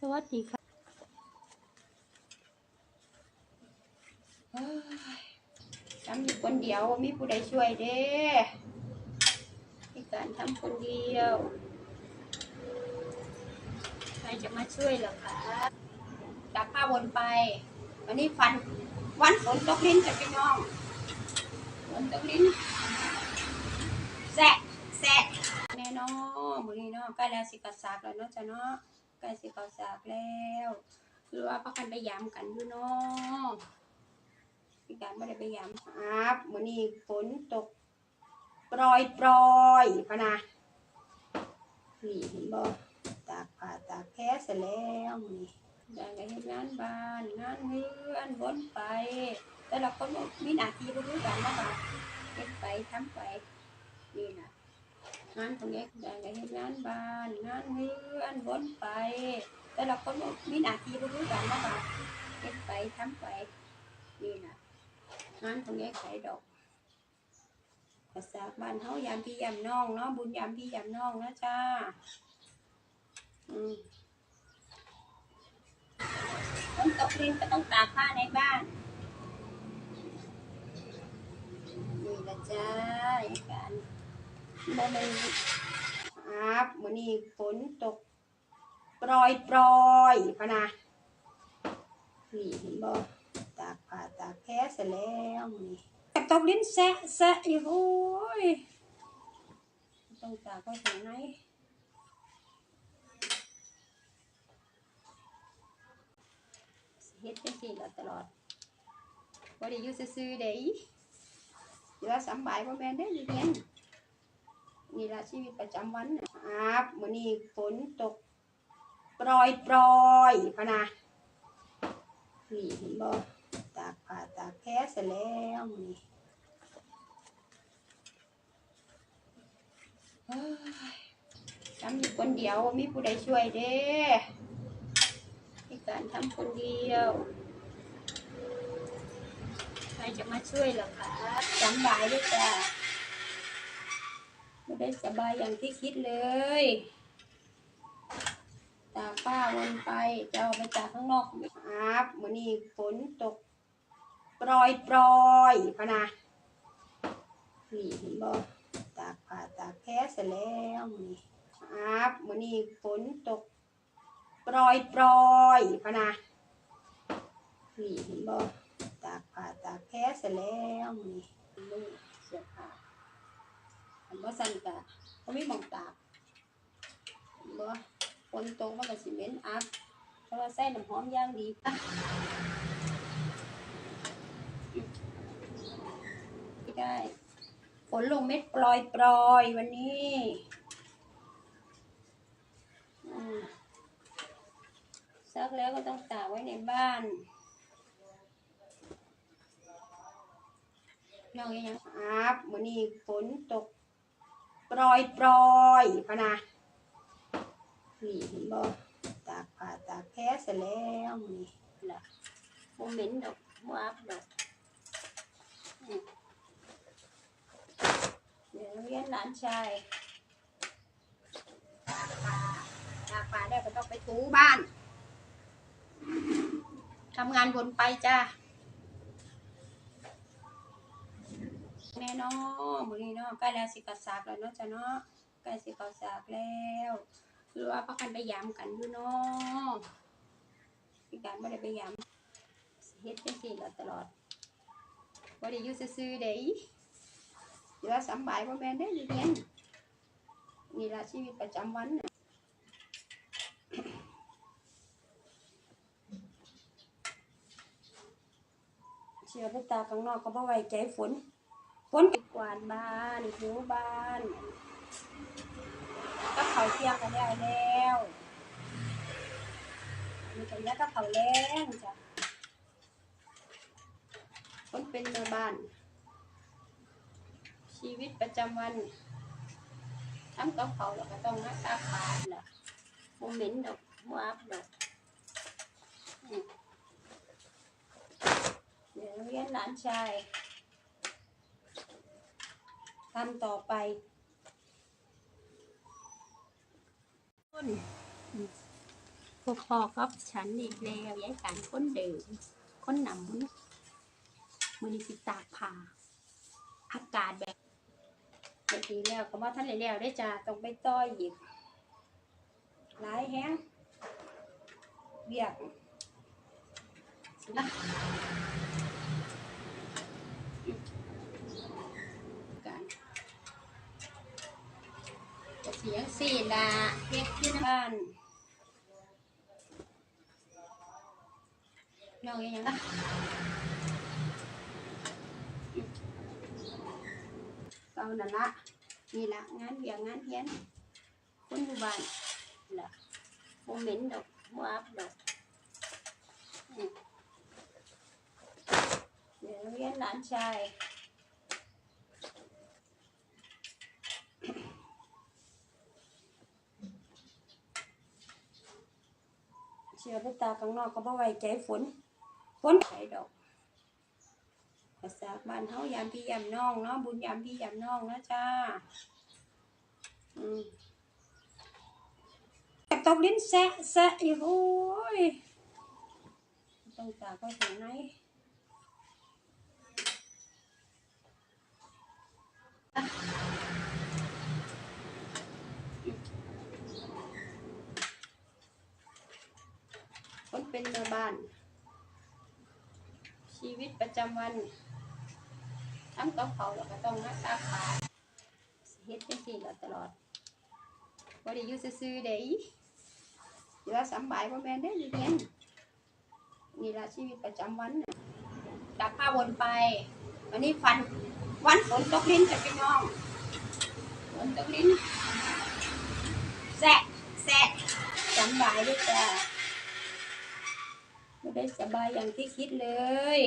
สวัสดีค่ะทำอยู่คนเดียวมีผู้ใดช่วยเด้ในการทำคนเดียว ใครจะมาช่วยหรอคะจับผ้าวนไป วันนี้ฟันวันฝนตกลิ้นจะพี่น้องฝนตกลิ้นแสะแสะแน่นอนมือนี้เนาะใกล้แล้วสิกระสากแล้วเนาะจ้ะเนาะ กล้สิกระสากแล้วคือว่าพักกันไปยามกันอยู่เนาะพี่การไม่ได้ไปยามครับวันนี้ฝนตกปรอยปรอยๆพะนะนี่เห็นบ่ตากผ้าตากแพ้เสร็จแล้วนี่ได้ก็เฮ็ดงานบ้านงานเรือนบนไป แต่ละคนมีหน้าที่บ่คือกันนะคะเฮ็ดไปทำไปนี่นะ งานของเอ็กได้ก็เฮ็ดงานบ้านงานเรือนบนไป แต่ละคนมีหน้าที่บ่คือกันนะคะเฮ็ดไปทำไปนี่นะงานของแยกไข่ดอกภาษาบ้านเฮายามพี่ยามน้องเนาะบุญยามพี่ยามน้องนะจ้าอืมฝนตกรินก็ต้องตากผ้าในบ้านนี่ละจ้าอย่างกัน โมเมนครับวันนี้ฝนตกปรอยปรอยๆพะนะนี่เห็นบ่ตากผ้าตากแพ้เสร็จแล้วมื้อนี่แต่ตกลิ้นแซะแซะอยู่โอ้ยต้องตากไว้ถึงไหนเฮ็ดจังซี่ล่ะตลอดบ่ได้อยู่ซื่อๆเด้อีเดี๋ยวสำบายบ่แม่นเด้อเรียนนี่ ละชีวิตประจำวันนะครับมื้อนี้ฝนตกปรอยปรอยพะนะนี่เห็นบ่ตากผ้าตากแพ้เสร็จแล้วนี่ทำอยู่คนเดียวมีผู้ใดช่วยเด้ในการทำคนเดียว ใครจะมาช่วยหรอคะสำบายด้วยจ้ะ ไม่ได้สบายอย่างที่คิดเลยตากป้าวนไปจะเอาไปจากข้างนอกครับมื้อนี้ฝนตกปรอยปรอยพนะนี่เห็นบ่ตากผ้าตากแพ้เสร็จแล้วนี่ครับมื้อนี้ฝนตกปรอยปรอยพนะนี่เห็นบ่ตากผ้าตากแพ้เสร็จแล้วนี่ลูกเสื้อผ้า อันสั่นกะบ่มีหม่มองตากเห็นบ่ฝนตกมันก็สิเหม็นอับแต่ว่าใส่น้ำหอมย่างดีไม่ได้ฝนลงเม็ดปลอยปลอยวันนี้ซักแล้วก็ต้องตากไว้ในบ้านน้องยังครับวันนี้ฝนตก ปลอยปลอยพะนะนี่เห็นบ่ตากผ้าตากแพ้เสร็จแล้วนี่ล่ะโมเมนต์ดอกวาบดอกเดี๋ยวเรียนหลานชายตากปลาตากปลาได้ก็ต้องไปถูบ้านทำงานวนไปจ้า แน่นอนมือนี้เนาะใกล้แล้วสิกระสากแล้วเนาะจ้ะเนาะใกล้สิกระสากแล้วคือว่าพักกันไปยามกันอยู่เนาะพี่การไม่ได้ไปยามเฮ็ดจังซี่ตลอดบ่ได้อยู่ซื่อๆเด้อีเดี๋ยวสำบายบ่แม่นได้อเรียนนี่ละชีวิตประจำวันน่ะเชื่อไปตาข้างนอกก็บ่ไว้ใจฝน ฝนกวาดบ้านถูบ้านก็เขาเที่ยงก็ได้แล้วมีกันแล้วก็เขาแรงจ้ะคนเป็นแม่บ้าน ชีวิตประจำวันทำกับเขาแล้วก็ต้องมาตากผ้าแหละโมเหมนต์ดอกโมอับดอกเดี๋ยวเรียนหลานชาย ทำต่อไป ต้นพวกพ่อกับฉันอีกแล้วย้ายการค้นเดิมค้นหนำมือมือนี้สิตากผ้าอากาศแบบเมื่อกี้แล้วก็ว่าท่านเลยแล้วได้จ้าต้องไปต้อยอีกหลายแห้งเบียกสินะกันก็เสียงสี่ละเรียกที่บ้านน้องยังนะเก่านั่นละนี่ละงานเบียงงานเฮียนคนอยู่บ้านละโมเหม็นดอกโมอับดอกอืมเดี๋ยวเรียนหลานชาย เชื่อไปตาข้างนอกก็บ่ไว้ใจฝนฝนไข่ดอกภาษาบ้านเฮายามพี่ยามน้องเนาะบุญยามพี่ยามน้องนะจ้าอืมแต่ตกลิ้นแซะแซะอยู่โอ้ยต้องตากไปถึงไหนคน เป็นแม่บ้าน ชีวิตประจำวันทำกับเขาแล้วก็ต้องรักษาขาเฮ็ดจังซี่ล่ะตลอดบ่ได้ยู่ซื่อๆเด้อยู่ว่าสำบายบ่แม่นเด้ยู่เรียนนี่ละชีวิตประจำวันน่ะจากผ้าวนไป วันนี้ฟันวันฝนตกลิ้นจะพี่น้องฝนตกลิ้นแซะแซะสำบายด้วยจ้า ไม่ได้สบายอย่างที่คิดเลย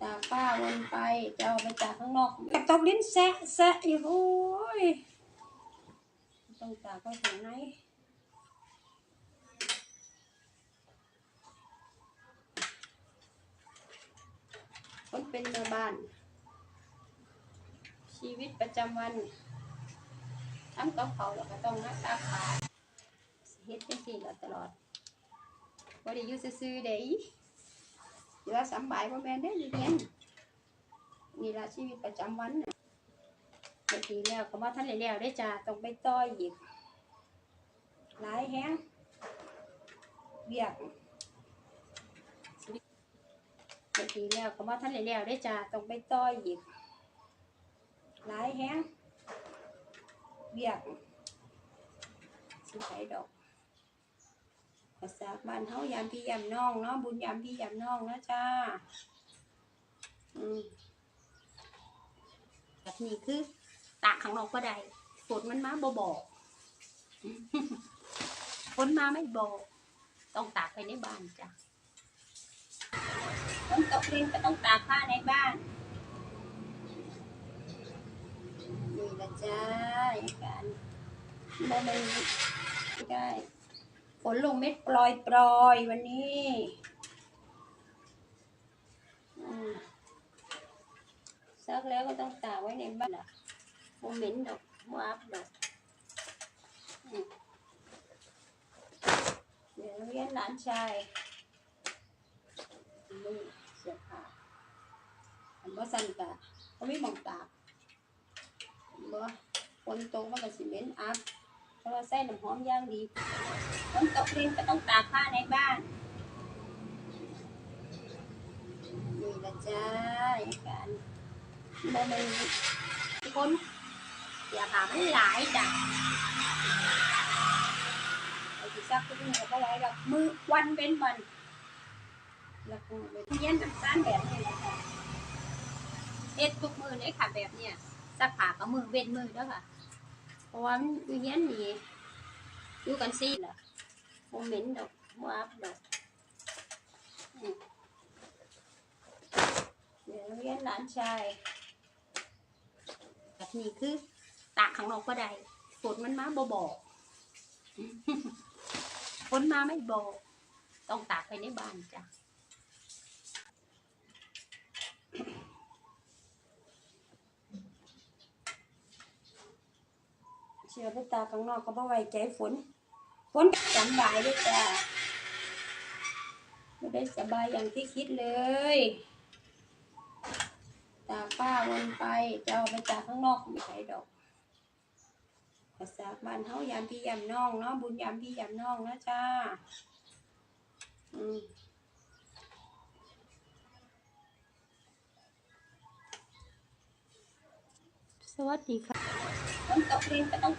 ตากป้าวนไปจะเอาไปจากข้างนอกกับตกลิ้นแซะแซะอยู่โอ้ยต้องตากไปถึงไหนคนเป็นแม่บ้าน ชีวิตประจำวันทำกับเขาแล้วก็ต้องรักษาขาเฮ็ดจังซี่ตลอด บ่ได้อยู่ซื่อๆเด้อยู่ว่าสำบายบ่แม่นเด้อยู่เรียนนี่ล่ะชีวิตประจำวันน่ะเมื่อกี้แล้วก็บ่ทั นได้แล้วได้จ้าต้องไปต้อยอีกหลาบบ้าต้องไปต้อยอีกหลายแฮงเบียกสิใช้ดอกภาบานเฮายามพี่ยามน้องเนาะบุญยามพี่ยามน้องนะจ้าอืมแบบนี้คือตากข้างนอกก็ได้ฝนมันมาบ่บอกฝนมาไม่บอกต้องตากไปในบ้านจ้ะฝนตกรินก็ต้องตากผ้าในบ้านนี่ละจ้าอย่างการบ่ม่ได้ฝ นลงเม็ดปลอยปลอยวันนี้ซักแล้วก็ต้องตากไว้ในบ้านอะโมเหม็นดอกโมอับดอกเดี๋ยวเรียนหลานชายนี่เสื้อผ้าอันว่าสั่นกะเขาไม่มองตากบ่ฝนโตมันก็สิเหม็นอับเพ ราะว่าใส่น้ำหอมย่างดีฝนตกรินก็ต้องตากผ้าในบ้านนี่ละจ้าอย่างการบ่แมันคนเสียผ้ามันหลายจ้ะไอ้ที่ซักทุกมือก็บ่ไหวหรอกมือวันเป็นวันแล้วก็เป็นเย็นน้ำตาลแบบนี้แหละค่ะเอ็ดทุกมือเลยค่ะแบบเนี้ยซักผ้าก็มือเว้นมือเด้อค่ะ ราะว่ามันอยู่เย็นนี่อยู่กันซี่ล่ะโมเหม็นดอกโมอับดอกเดี๋ยวเรียนหลานชายแบบนี้คือตากข้างนอกก็ได้ฝนมันมาบ่บอกฝนมาไม่บอก ต้องตากไปในบ้านจ้ะ เชื่อไปตากข้างนอกก็บ่ไว้ใจฝนคนสำบายด้วยจ้าไม่ได้สบายอย่างที่คิดเลย ตากผ้าวนไปจะเอาไปจากข้างนอกไม่ใช่ดอกภาษาบ้านเฮายามพี่ยามน้องเนาะบุญยามพี่ยามน้องนะจ้าอืมสวัสดีค่ะฝนตกรินก็ต้อง